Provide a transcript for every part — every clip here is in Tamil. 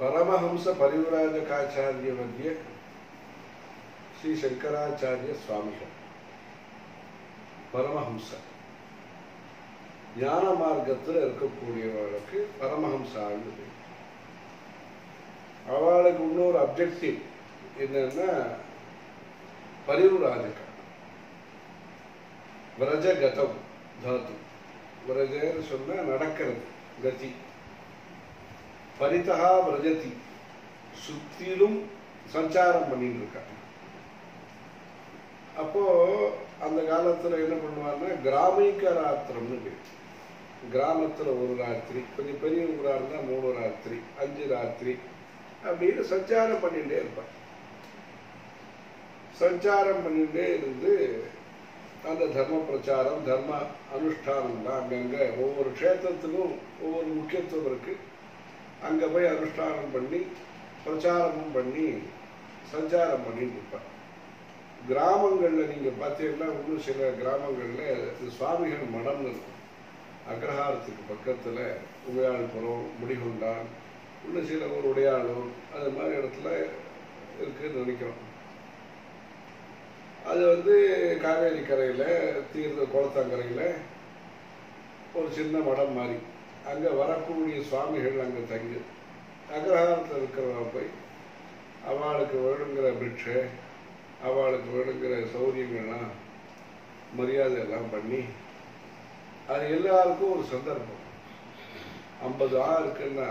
परमहंसपरिव्राजकाचार्यमध्ये श्रीशङ्कराचार्यस्वामिः परमहंस ஞான மார்க்கத்தில் இருக்கக்கூடியவளுக்கு பரமஹம்சான்னு பேர் அவளுக்கு இன்னொரு அப்ஜெக்டிவ் என்னன்னா பரிவுராஜக விரஜகதம் தாத்து விரஜன்னு சொன்னால் நடக்கிறது கதி பரிதா பிரஜதி சுத்திலும் சஞ்சாரம் பண்ணிட்டு இருக்காங்க அப்போ அந்த காலத்துல என்ன பண்ணுவாங்கன்னா கிராமிக ராத்திரம்னு பேர் கிராமத்துல ஒரு ராத்திரி கொஞ்சம் பெரிய ஊரா இருந்தா மூணு ராத்திரி அஞ்சு ராத்திரி அப்படின்னு சஞ்சாரம் பண்ணிட்டே இருப்பான் சஞ்சாரம் பண்ணிட்டே இருந்து அந்த தர்ம பிரச்சாரம் தர்ம அனுஷ்டானம்லாம் அங்கங்க ஒவ்வொரு க்ஷேத்திரத்துக்கும் ஒவ்வொரு முக்கியத்துவம் இருக்கு. அங்கே போய் அனுஷ்டானம் பண்ணி பிரச்சாரமும் பண்ணி சஞ்சாரம் பண்ணிட்டு இருப்பார். கிராமங்களில் நீங்கள் பார்த்தீங்கன்னா இன்னும் சில கிராமங்களில் சுவாமிகள் மடம்னு இருக்கும். அக்ரஹாரத்துக்கு பக்கத்தில் உமையாள்புரம் முடிகொண்டான் இன்னும் சில ஒரு உடையாளம் அது மாதிரி இடத்துல இருக்குன்னு நினைக்கிறோம். அது வந்து காவேரி கரையில் தீர்ந்த குளத்தங்கரையில் ஒரு சின்ன மடம் மாதிரி. அங்கே வரக்கூடிய சுவாமிகள் அங்கே தங்கி அக்ரஹாரத்தில் இருக்கிறவங்க போய் அவளுக்கு வேணுங்கிற பிக்ஷை அவளுக்கு வேணுங்கிற சௌரியங்கள்லாம் மரியாதை எல்லாம் பண்ணி அது எல்லாருக்கும் ஒரு சந்தர்ப்பம். ஐம்பது ஆ இருக்குன்னா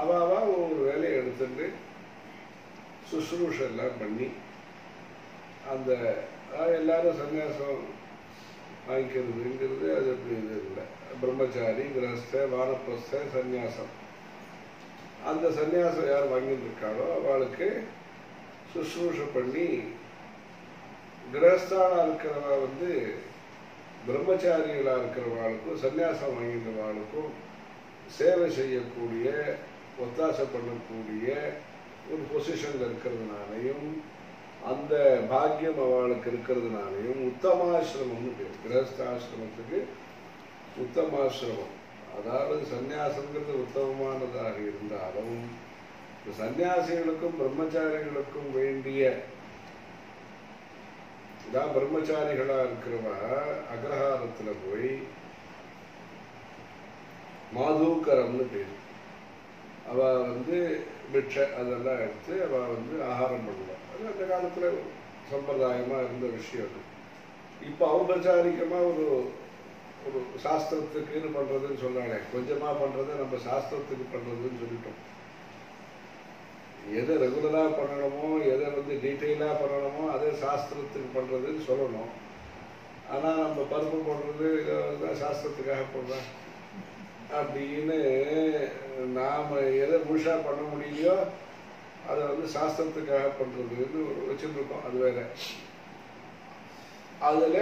அவாவா ஒரு வேலையை எடுத்துட்டு சுசுரூஷ எல்லாம் பண்ணி அந்த எல்லாரும் சன்னியாசம் வாங்கிக்கிறதுங்கிறது அது அப்படி இது இல்லை. பிரம்மச்சாரி கிரஸ்த வானப்பிரஸ்த சந்நியாசம். அந்த சந்நியாசம் யார் வாங்கிட்டு இருக்காளோ அவளுக்கு சுசுரூஷ பண்ணி கிரகஸ்தானா இருக்கிறவ வந்து பிரம்மச்சாரிகளாக இருக்கிறவாளுக்கும் சந்நியாசம் வாங்கிக்கிறவாளுக்கும் சேவை செய்யக்கூடிய ஒத்தாசை பண்ணக்கூடிய ஒரு பொசிஷன்ல இருக்கிறதுனாலையும் அந்த பாக்கியம் அவளுக்கு இருக்கிறதுனாலையும் உத்தமாசிரமம்னு பேர். கிரகஸ்தாசிரமத்துக்கு உத்தமாசிரமம். அதாவது சந்நியாசங்கிறது உத்தமமானதாக இருந்தாலும் இந்த சன்னியாசிகளுக்கும் பிரம்மச்சாரிகளுக்கும் வேண்டிய இதான் பிரம்மச்சாரிகளா இருக்கிறவ அக்ரஹாரத்தில் போய் மாதூக்கரம்னு பேர். அவ வந்து பிட்சை அதெல்லாம் எடுத்து அவ வந்து ஆகாரம் பண்ணுவாள் அது அந்த காலத்துல சம்பிரதாயமா இருந்த விஷயம் இப்போ இப்ப ஒரு ஒரு சாஸ்திரத்துக்குன்னு பண்றதுன்னு சொன்னாலே கொஞ்சமா பண்றதை நம்ம சாஸ்திரத்துக்கு பண்றதுன்னு சொல்லிட்டோம். எதை ரெகுலராக பண்ணணுமோ எதை வந்து டீட்டெயிலாக பண்ணணுமோ அதே சாஸ்திரத்துக்கு பண்றதுன்னு சொல்லணும். ஆனா நம்ம பருப்பு போடுறது சாஸ்திரத்துக்காக போடுறேன் அப்படின்னு நாம எதை முழுசா பண்ண முடியலையோ அதை வந்து சாஸ்திரத்துக்காக பண்ணுறதுன்னு ஒரு வச்சுருக்கோம் அது வேற. அதுல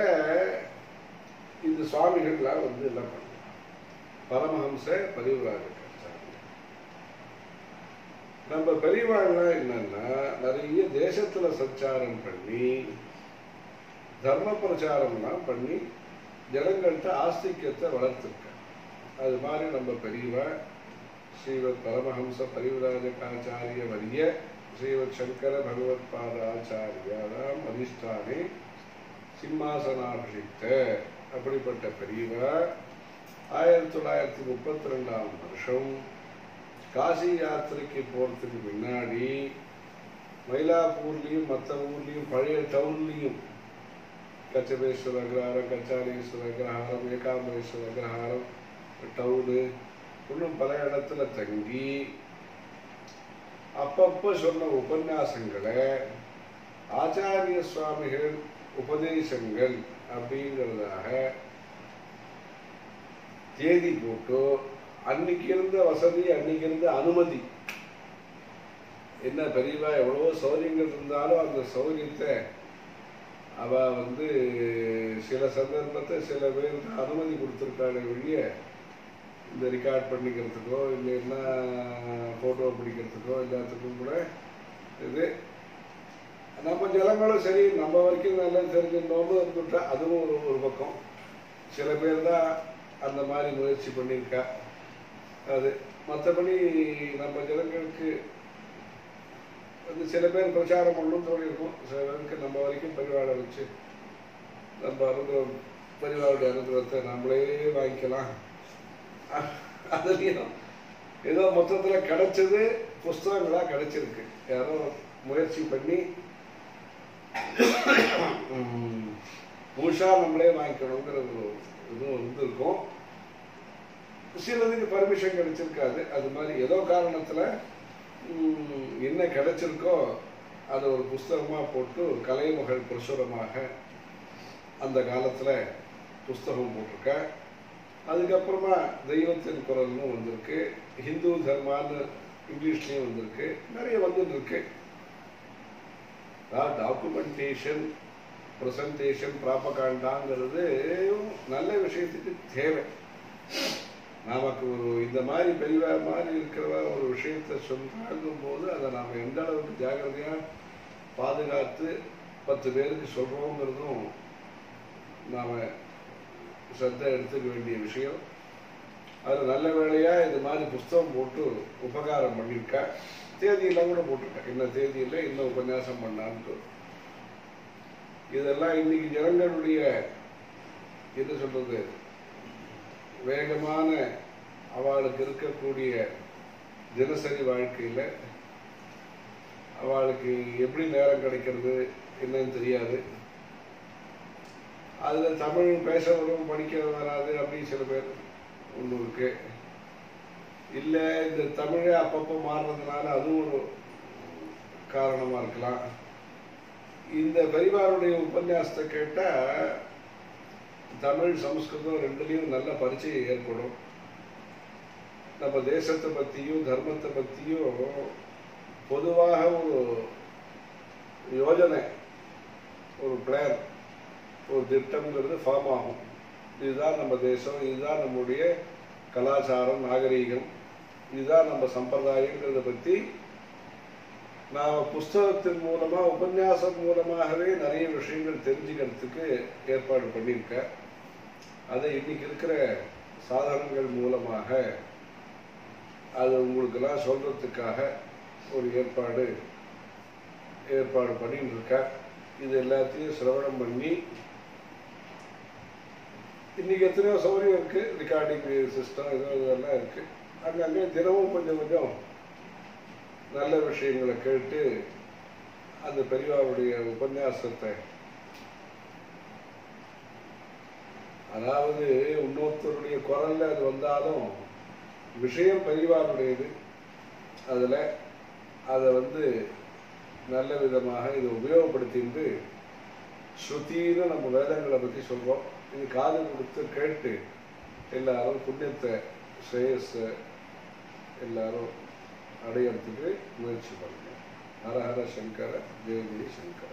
இந்த சுவாமிகள்லாம் வந்து எல்லாம் பண்ணுறாங்க பரமஹம்ச பதிவுராஜ நம்ம பெரியவாள்லாம் என்னன்னா நிறைய தேசத்துல சஞ்சாரம் பண்ணி தர்ம பிரச்சாரம்லாம் பண்ணி ஜனங்கள்கிட்ட ஆஸ்திக்கத்தை வளர்த்துருக்க அது மாதிரி நம்ம பெரியவா ஸ்ரீவத் பரமஹம்ச பரிவராஜகாச்சாரிய வரிய ஸ்ரீவத் சங்கர பகவத் பாதாச்சாரியாதாம் அதிஷ்டானே சிம்மாசனாபிஷிக்த. அப்படிப்பட்ட பெரியவா ஆயிரத்தி தொள்ளாயிரத்தி முப்பத்தி ரெண்டாம் வருஷம் காசி யாத்திரைக்கு போறதுக்கு முன்னாடி மயிலாப்பூர்லயும் மற்ற ஊர்லயும் பழைய டவுன்லேயும் கச்சபேஸ்வர கிரகாரம் கச்சாலீஸ்வர அக்ரஹாரம் ஏகாம்பரேஸ்வர அக்ரஹாரம் டவுனு இன்னும் பல இடத்துல தங்கி அப்பப்போ சொன்ன உபன்யாசங்களை ஆச்சாரிய சுவாமிகள் உபதேசங்கள் அப்படிங்கிறதாக தேதி போட்டு அன்னைக்கு இருந்த வசதி அன்னைக்கு இருந்த அனுமதி. என்ன பெரியவா எவ்வளவோ சௌரியங்கள் இருந்தாலும் அந்த சௌரியத்தை அவ வந்து சில சந்தர்ப்பத்தை சில பேருக்கு அனுமதி கொடுத்துருக்காங்க வெளிய இந்த ரெக்கார்ட் பண்ணிக்கிறதுக்கோ இல்லைன்னா ஃபோட்டோ பிடிக்கிறதுக்கோ எல்லாத்துக்கும் கூட இது நம்ம ஜனங்களும் சரி நம்ம வரைக்கும் நல்லா தெரிஞ்சிருந்தோம்னு இருந்துட்டா அதுவும் ஒரு ஒரு பக்கம். சில பேர் தான் அந்த மாதிரி முயற்சி பண்ணியிருக்கா. அது மற்றபடி நம்ம ஜனங்களுக்கு வந்து சில பேர் பிரச்சாரம் பண்ணணும் தோணியிருக்கும். சில பேருக்கு நம்ம வரைக்கும் பரிவாட வச்சு நம்ம அனுகிரகம் பரிவாளுடைய அனுகிரகத்தை நம்மளே வாங்கிக்கலாம். அதுலேயும் ஏதோ மொத்தத்தில் கிடைச்சது புஸ்தகங்களாக கிடைச்சிருக்கு. யாரோ முயற்சி பண்ணி ம், நம்மளே வாங்கிக்கணுங்கிற ஒரு இதுவும் இருந்திருக்கும் சிலதுக்கு பர்மிஷன் கிடைச்சிருக்காது. அது மாதிரி ஏதோ காரணத்தில் என்ன கிடைச்சிருக்கோ அதை ஒரு புஸ்தகமாக போட்டு கலைமகள் பிரசுரமாக அந்த காலத்தில் புஸ்தகம் போட்டிருக்கேன் அதுக்கப்புறமா தெய்வத்தின் குரல்னு வந்திருக்கு. ஹிந்து தர்மான்னு இங்கிலீஷ்லேயும் வந்திருக்கு. நிறைய வந்துட்டு இருக்கு டாக்குமெண்டேஷன் ப்ரெசன்டேஷன் ப்ராப்பகாண்டாங்கிறது நல்ல விஷயத்துக்கு தேவை. நமக்கு ஒரு இந்த மாதிரி பெரியவா மாதிரி இருக்கிறவ ஒரு விஷயத்தை சொல்றாங்கும் போது அதை நாம் எந்த அளவுக்கு ஜாக்கிரதையாக பாதுகாத்து பத்து பேருக்கு சொல்கிறோங்கிறதும் நாம் சத்தை எடுத்துக்க வேண்டிய விஷயம். அது நல்ல வேலையாக இது மாதிரி புஸ்தகம் போட்டு உபகாரம் பண்ணியிருக்கேன் தேதியெல்லாம் கூட போட்டிருக்கேன் இன்ன தேதியில் இன்னும் உபன்யாசம் பண்ணான்ட்டு. இதெல்லாம் இன்னைக்கு ஜனங்களுடைய என்ன சொல்றது வேகமான அவளுக்கு இருக்கக்கூடிய தினசரி வாழ்க்கையில் அவளுக்கு எப்படி நேரம் கிடைக்கிறது என்னன்னு தெரியாது. அதில் தமிழ் பேச வரும் படிக்க வராது அப்படின்னு சில பேர் ஒன்று இருக்கு. இல்லை இந்த தமிழே அப்பப்போ மாறுறதுனால அதுவும் ஒரு காரணமாக இருக்கலாம். இந்த பரிவாருடைய உபன்யாசத்தை கேட்டால் தமிழ் சமஸ்கிருதம் ரெண்டுலேயும் நல்ல பரிச்சயம் ஏற்படும். நம்ம தேசத்தை பற்றியும் தர்மத்தை பற்றியும் பொதுவாக ஒரு யோஜனை ஒரு பிளான் ஒரு திட்டம்ங்கிறது ஃபார்ம் ஆகும். இதுதான் நம்ம தேசம் இதுதான் நம்முடைய கலாச்சாரம் நாகரீகம். இதுதான் நம்ம சம்பிரதாயங்கிறத பற்றி நான் புஸ்தகத்தின் மூலமாக உபன்யாசம் மூலமாகவே நிறைய விஷயங்கள் தெரிஞ்சுக்கிறதுக்கு ஏற்பாடு பண்ணியிருக்கேன் அதை இன்னைக்கு இருக்கிற சாதனங்கள் மூலமாக அது உங்களுக்கெல்லாம் சொல்கிறதுக்காக ஒரு ஏற்பாடு ஏற்பாடு பண்ணிட்டு இருக்கேன் இது எல்லாத்தையும் சிரவணம் பண்ணி இன்னைக்கு எத்தனையோ சௌகரியம் இருக்குது ரெக்கார்டிங் சிஸ்டம் இதெல்லாம் இருக்குது அங்கங்கே தினமும் கொஞ்சம் கொஞ்சம் நல்ல விஷயங்களை கேட்டு அந்த பெரியவாவுடைய உபன்யாசத்தை. அதாவது இன்னொருத்தருடைய குரல்ல அது வந்தாலும் விஷயம் பெரியவாருடையது அதில் அதை வந்து நல்ல விதமாக இதை உபயோகப்படுத்திட்டு ஸ்ருத்தின்னு நம்ம வேதங்களை பற்றி சொல்கிறோம் இது காது கொடுத்து கேட்டு எல்லாரும் புண்ணியத்தை ஸ்ரேயஸை எல்லாரும் அடையறதுக்கு முயற்சி பண்ணுங்க ஹர ஹர சங்கர ஜெய ஜெய சங்கர